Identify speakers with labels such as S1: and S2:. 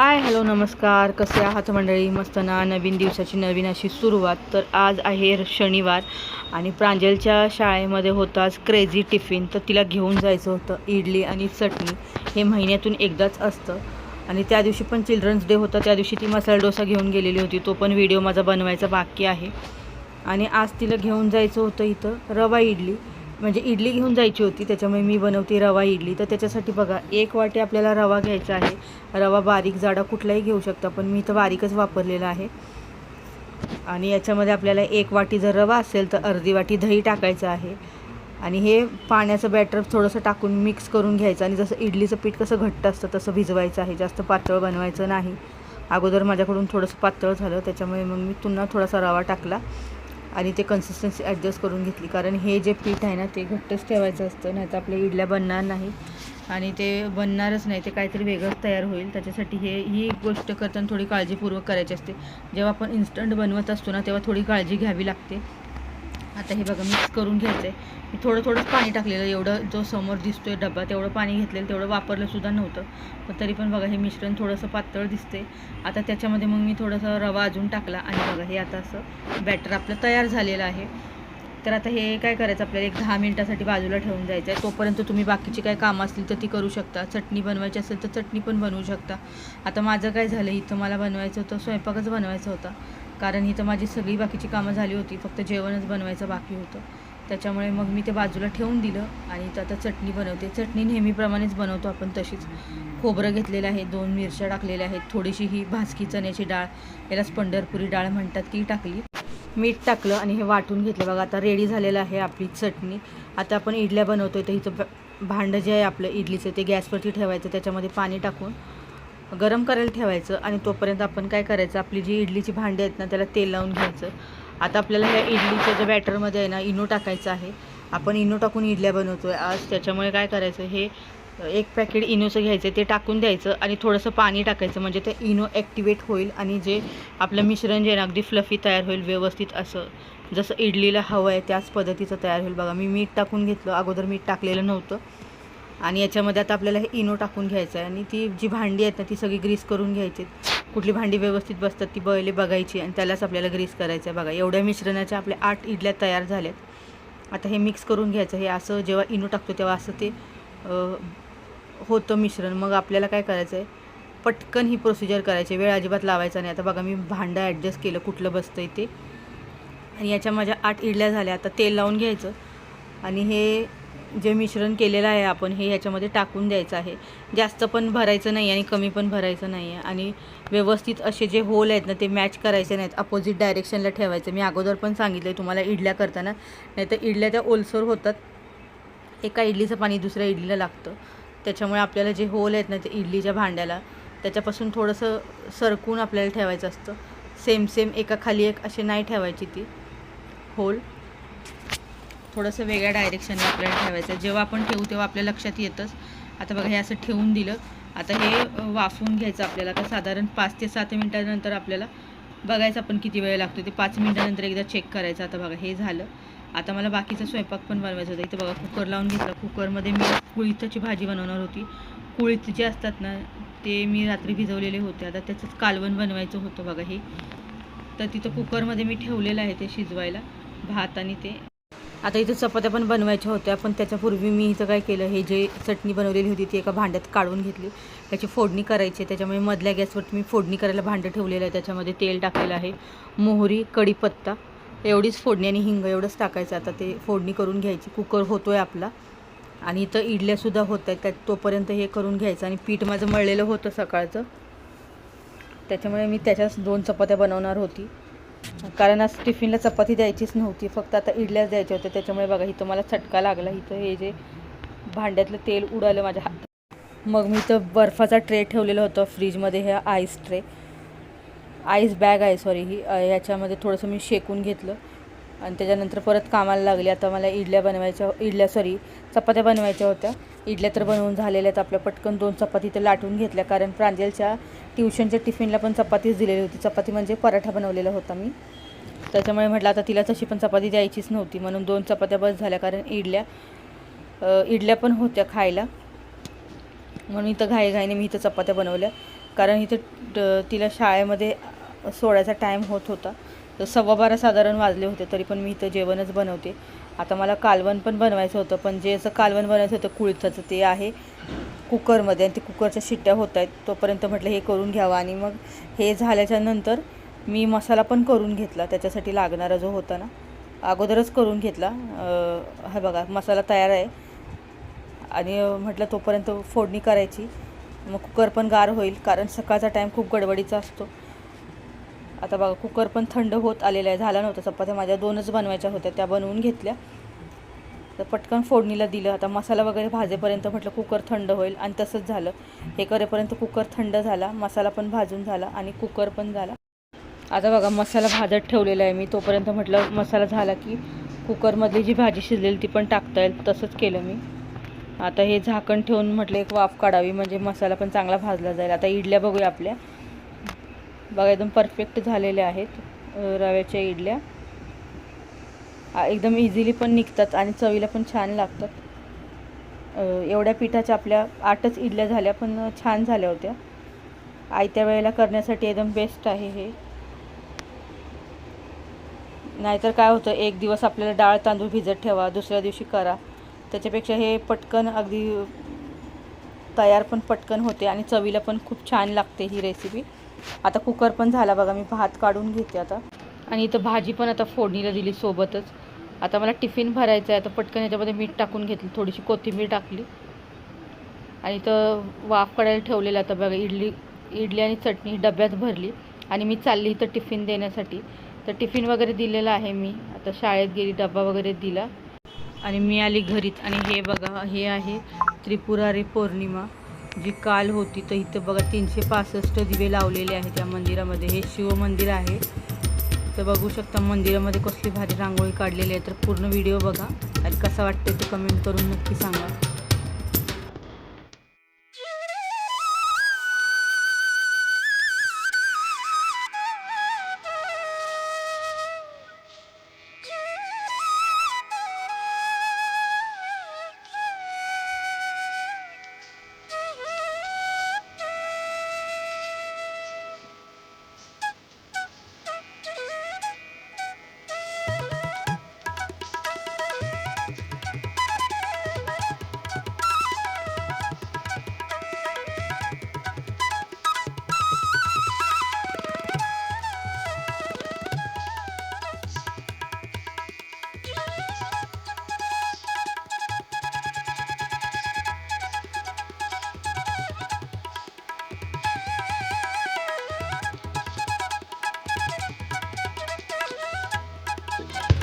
S1: Hi hello नमस्कार. कसे आहात मंडळी? मस्त ना? नवीन दिवसाची नवीन अशी सुरुवात तर आज आहे शनिवार आणि प्रांजलच्या शाळेमध्ये होतं आज क्रेझी टिफिन तर तिला घेऊन जायचं होतं इडली आणि चटणी. हे महिन्यातून एकदाच असतं. आणि त्या दिवशी पण चिल्ड्रन्स डे होता. त्या दिवशी ती मसाला डोसा घेऊन गेलेली होती. तो पण व्हिडिओ माझा बनवायचा बाकी आहे. आणि आज तिला घेऊन जायचं होतं इथं रवा इडली. म्हणजे इडली घेऊन जायची होती त्याच्यामुळे मी बनवते रवा इडली. तर त्याच्यासाठी बघा एक वाटी आपल्याला रवा घ्यायचा आहे. रवा बारीक जाडा कुठलाही घेऊ शकता पण मी तर बारीकच वापरलेला आहे. आणि याच्यामध्ये आपल्याला एक वाटी जर रवा असेल तर अर्धी वाटी दही टाकायचं आहे. आणि हे पाण्याचं बॅटर थोडंसं टाकून मिक्स करून घ्यायचं. आणि जसं इडलीचं पीठ कसं घट्ट असतं तसं भिजवायचं आहे. जास्त पातळ बनवायचं नाही. अगोदर माझ्याकडून थोडंसं पातळ झालं त्याच्यामुळे मग मी पुन्हा थोडासा रवा टाकला. आणि ते कन्सिस्टन्सी ॲडजस्ट करून घेतली. कारण हे जे पीठ आहे ना ते घट्टच ठेवायचं असतं नाही तर आपल्या इडल्या बनणार नाही. आणि ते बनणारच नाही ते काहीतरी वेगळंच तयार होईल. त्याच्यासाठी हे ही गोष्ट करताना थोडी काळजीपूर्वक करायची असते. जेव्हा आपण इन्स्टंट बनवत असतो ना तेव्हा थोडी काळजी घ्यावी लागते. आता हे बघा मिक्स करून घ्यायचं आहे मी थोडं थोडंच पाणी टाकलेलं एवढं जो समोर दिसतोय डबा तेवढं पाणी घेतलेलं तेवढं वापरलं सुद्धा नव्हतं. पण तरी पण बघा हे मिश्रण थोडंसं पातळ दिसते आता त्याच्यामध्ये मग मी थोडंसं रवा अजून टाकला आणि बघा हे आता असं बॅटर आपलं तयार झालेलं आहे. तर आता हे काय करायचं? आपल्याला एक दहा मिनटासाठी बाजूला ठेवून जायचं आहे तोपर्यंत तुम्ही बाकीची काय कामं असतील तर ती करू शकता. चटणी बनवायची असेल तर चटणी पण बनवू शकता. आता माझं काय झालं? इथं मला बनवायचं होतं स्वयंपाकच बनवायचं होता. कारण इथं माझी सगळी बाकीची कामं झाली होती फक्त जेवणच बनवायचं बाकी होतं. त्याच्यामुळे मग मी ते बाजूला ठेवून दिलं आणि इथं आता चटणी बनवते. चटणी नेहमीप्रमाणेच बनवतो आपण तशीच. खोबरं घेतलेलं आहे दोन मिरच्या टाकलेल्या आहेत थोडीशी ही भाजकी चण्याची डाळ यालाच पंढरपुरी डाळ म्हणतात ती टाकली. मीठ टाकलं आणि हे वाटून घेतलं. बघा आता रेडी झालेलं आहे आपली चटणी. आता आपण इडल्या बनवतोय तर हिचं भांडं जे आहे आपलं इडलीचं ते गॅसवरती ठेवायचं त्याच्यामध्ये पाणी टाकून गरम करायला ठेवायचं आणि तोपर्यंत आपण काय करायचं आपली जी इडलीची भांडी आहेत ना त्याला तेल लावून घ्यायचं. आता आपल्याला ह्या इडलीच्या ज्या बॅटरमध्ये आहे ना इनो टाकायचं आहे. आपण इनो टाकून इडल्या बनवतो आहे आज त्याच्यामुळे काय करायचं हे एक पॅकेट इनोचं घ्यायचं ते टाकून द्यायचं आणि थोडंसं पाणी टाकायचं म्हणजे ते इनो ॲक्टिवेट होईल आणि जे आपलं मिश्रण जे आहे ना अगदी फ्लफी तयार होईल व्यवस्थित असं. जसं इडलीला हवं आहे त्याच पद्धतीचं तयार होईल. बघा मी मीठ टाकून घेतलं. अगोदर मीठ टाकलेलं नव्हतं. आणि याच्यामध्ये आता आपल्याला हे इनो टाकून घ्यायचं आहे आणि ती जी भांडी आहेत ना ती सगळी ग्रीस करून घ्यायची कुठली भांडी व्यवस्थित बसतात ती बैले बघायची आणि त्यालाच आपल्याला ग्रीस करायचं आहे. बघा एवढ्या मिश्रणाच्या आपल्या आठ इडल्या तयार झाल्यात. आता हे मिक्स करून घ्यायचं हे असं जेव्हा इनो टाकतो तेव्हा असं ते होतं मिश्रण. मग आपल्याला काय करायचं आहे? पटकन ही प्रोसिजर करायची वेळ अजिबात लावायचा नाही. आता बघा मी भांडं ॲडजस्ट केलं कुठलं बसतं आहे ते. आणि याच्या माझ्या आठ इडल्या झाल्या. आता तेल लावून घ्यायचं. आणि हे जे मिश्रण केलेलं आहे आपण हे ह्याच्यामध्ये टाकून द्यायचं आहे. जास्त पण भरायचं नाही आणि कमी पण भरायचं नाही आहे. आणि व्यवस्थित असे जे होल आहेत ना ते मॅच करायचे नाहीत. अपोजिट डायरेक्शनला ठेवायचं. मी अगोदर पण सांगितलं आहे तुम्हाला इडल्या करताना. नाही तर इडल्या त्या ओलसर होतात. एका इडलीचं पाणी दुसऱ्या इडलीला लागतं. त्याच्यामुळे आपल्याला जे होल आहेत ना ते इडलीच्या भांड्याला त्याच्यापासून थोडंसं सरकून आपल्याला ठेवायचं असतं. सेम सेम एका खाली एक असे नाही ठेवायची ती होल. थोडंसं वेगळ्या डायरेक्शनला आपल्याला ठेवायचं. आहे जेव्हा आपण ठेवू तेव्हा आपल्या लक्षात येतंच. आता बघा हे असं ठेवून दिलं. आता हे वाफवून घ्यायचं आपल्याला. तर साधारण पाच ते सात मिनटानंतर आपल्याला बघायचं आपण किती वेळ लागतो ते पाच मिनटानंतर एकदा चेक करायचं. आता बघा हे झालं. आता मला बाकीचा स्वयंपाक पण बनवायचा होता. इथं बघा कुकर लावून घेतला. कुकरमध्ये मी कुळीथची भाजी बनवणार होती. कुळीथ जे असतात ना ते मी रात्री भिजवलेले होते. आता त्याचंच कालवण बनवायचं होतं बघा हे. तर तिथं कुकरमध्ये मी ठेवलेलं आहे ते शिजवायला. भात आणि ते आता इथं चपात्या पण बनवायच्या होत्या पण त्याच्यापूर्वी मी इथं काय केलं हे जे चटणी बनवलेली होती ती एका भांड्यात काढून घेतली. त्याची फोडणी करायची आहे त्याच्यामुळे मधल्या गॅसवरती मी फोडणी करायला भांडं ठेवलेलं आहे त्याच्यामध्ये तेल टाकलेलं आहे मोहरी कढीपत्ता एवढीच फोडणी आणि हिंग एवढंच टाकायचं आता ते फोडणी करून घ्यायची कुकर होतो आहे आपला. आणि इथं इडल्यासुद्धा होत आहेत त्यात तोपर्यंत हे करून घ्यायचं आणि पीठ माझं मळलेलं होतं सकाळचं. त्याच्यामुळे मी त्याच्याच दोन चपात्या बनवणार होती. कारण आज टिफिनला चपाती द्यायचीच नव्हती फक्त आता इडल्याच द्यायच्या होत्या. त्याच्यामुळे बघा इथं मला चटका लागला. इथं हे जे भांड्यातलं तेल उडालं माझ्या हात मग मी इथं बर्फाचा ट्रे ठेवलेलं होतं फ्रीजमध्ये हे आईस ट्रे. आईस बॅग आहे सॉरी. ही याच्यामध्ये थोडंसं मी शेकून घेतलं. आणि त्याच्यानंतर परत कामाला लागले. आता मला इडल्या बनवायच्या इडल्या सॉरी चपात्या बनवायच्या होत्या. इडल्या तर बनवून झालेल्या आहेत आपल्या. पटकन दोन चपाती तर लाटून घेतल्या. कारण प्रांजलच्या ट्युशनच्या टिफिनला पण चपातीच दिलेली होती. चपाती म्हणजे पराठा बनवलेला होता मी. त्याच्यामुळे म्हटलं आता तिला तशी पण चपाती द्यायचीच नव्हती. म्हणून दोन चपात्या बस झाल्या. कारण इडल्या इडल्या पण होत्या खायला. म्हणून इथं घाईघाईने मी इथं चपात्या बनवल्या. कारण इथं तिला शाळेमध्ये सोडायचा टाईम होत होता. तर सव्वा बारा साधारण वाजले होते तरी पण मी इथं जेवणच बनवते. आता मला कालवण पण बनवायचं होतं पण जे असं कालवण बनवायचं होतं कुळथाचं ते आहे कुकरमध्ये आणि ते कुकरच्या शिट्ट्या होत आहेत तोपर्यंत म्हटलं हे करून घ्यावं. आणि मग हे झाल्याच्यानंतर मी मसाला पण करून घेतला त्याच्यासाठी लागणारा जो होता ना अगोदरच करून घेतला. हे हा बघा मसाला तयार आहे. आणि म्हटलं तोपर्यंत फोडणी करायची. मग कुकर पण गार होईल कारण सकाळचा टाईम खूप गडबडीचा असतो. आता बघा कुकर पण थंड होत आलेला आहे. झाला नव्हता चपात्या माझ्या दोनच बनवायच्या होत्या. त्या बनवून घेतल्या. तर पटकन फोडणीला दिलं. आता मसाला वगैरे भाजेपर्यंत म्हटलं कुकर थंड होईल आणि तसंच झालं. हे करेपर्यंत कुकर थंड झाला. मसाला पण भाजून झाला आणि कुकर पण झाला. आता बघा मसाला भाजत ठेवलेला आहे मी. तोपर्यंत म्हटलं मसाला झाला की कुकरमधली जी भाजी शिजलेली ती पण टाकता येईल. तसंच केलं मी. आता हे झाकण ठेवून म्हटलं एक वाफ काढावी. म्हणजे मसाला पण चांगला भाजला जाईल. आता इडल्या बघूया आपल्या. बघा एकदम परफेक्ट झालेल्या आहेत रव्याच्या इडल्या. एकदम इझिली पण निघतात आणि चवीला पण छान लागतात. एवढ्या पिठाच्या आपल्या आठच इडल्या झाल्या पण छान झाल्या होत्या. आयत्या वेळेला करण्यासाठी एकदम बेस्ट आहे हे. नाहीतर काय होतं एक दिवस आपल्याला डाळ तांदूळ भिजत ठेवा दुसऱ्या दिवशी करा. त्याच्यापेक्षा हे पटकन अगदी तयार पण पटकन होते आणि चवीला पण खूप छान लागते ही रेसिपी आता कुकर पण झाला बघा मी भात काढून घेते आता. आणि इथं भाजी पण आता फोडणीला दिली सोबतच. आता मला टिफिन भरायचं आहे आता पटकन याच्यामध्ये मीठ टाकून घेतली थोडीशी कोथिंबीर टाकली. आणि इथं वाफ काढायला ठेवलेलं आता बघा इडली इडली आणि चटणी डब्यात भरली. आणि मी चालली इथं टिफिन देण्यासाठी. तर टिफिन वगैरे दिलेला आहे मी. आता शाळेत गेली डबा वगैरे दिला. आणि मी आली घरीत आणि हे बघा हे आहे त्रिपुरारी पौर्णिमा. जी काल होती तर इथं बघा तीनशे पासष्ट दिवे लावलेले आहेत या मंदिरामध्ये. हे शिव मंदिर आहे. तर बघू शकता मंदिरामध्ये कसली भारी रांगोळी काढलेली आहे. तर पूर्ण व्हिडिओ बघा. आणि कसा वाटते ते कमेंट करून नक्की सांगा.